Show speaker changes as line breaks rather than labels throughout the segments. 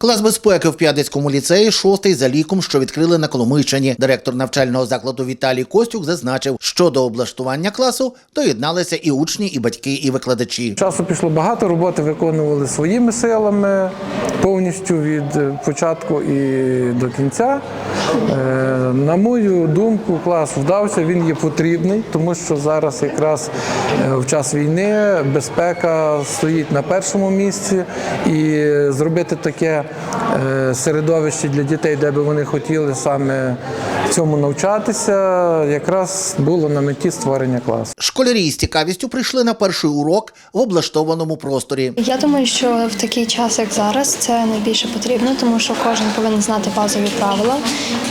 Клас безпеки в П'ядицькому ліцеї шостий за ліком, що відкрили на Коломийщині. Директор навчального закладу Віталій Костюк зазначив, що до облаштування класу доєдналися і учні, і батьки, і викладачі.
Часу пішло багато, роботи виконували своїми силами повністю від е, початку і до кінця. Е, На мою думку, клас вдався, він є потрібний, тому що зараз якраз е, в час війни безпека стоїть на першому місці і зробити таке е, середовище для дітей, де би вони хотіли саме цьому навчатися, якраз було на меті створення класу.
Школярі з цікавістю прийшли на перший урок в облаштованому просторі.
Я думаю, що в такий час, як зараз, це найбільше потрібно, тому що кожен повинен знати базові правила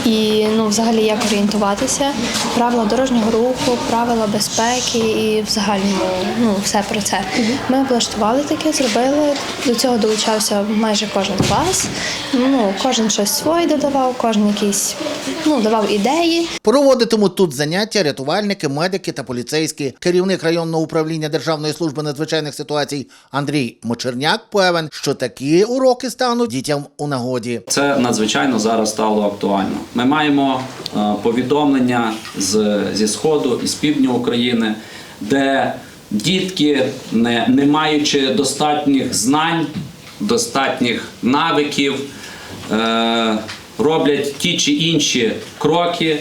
і ну, взагалі як орієнтуватися, правила дорожнього руху, правила безпеки і взагалі ну, все про це. Ми облаштували таке, зробили. До цього долучався майже кожен клас. Ну, кожен щось своє додавав, кожен якийсь ну, давав ідеї.
Проводитимуть тут заняття рятувальники, медики та поліцейські. Керівник районного управління Державної служби надзвичайних ситуацій Андрій Мочерняк певен, що такі уроки стануть дітям у нагоді.
Це надзвичайно зараз стало актуально. Ми маємо е, повідомлення з, зі сходу і з півдня України, де дітки, не, не маючи достатніх знань, достатніх навиків, е, роблять ті чи інші кроки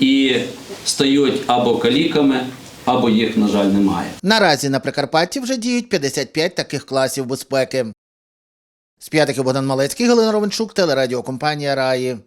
і стають або каліками, або їх, на жаль, немає.
Наразі на Прикарпатті вже діють 55 таких класів безпеки. З п'ятики Богдан Малецький, Галина Ровенчук, телерадіокомпанія Раї.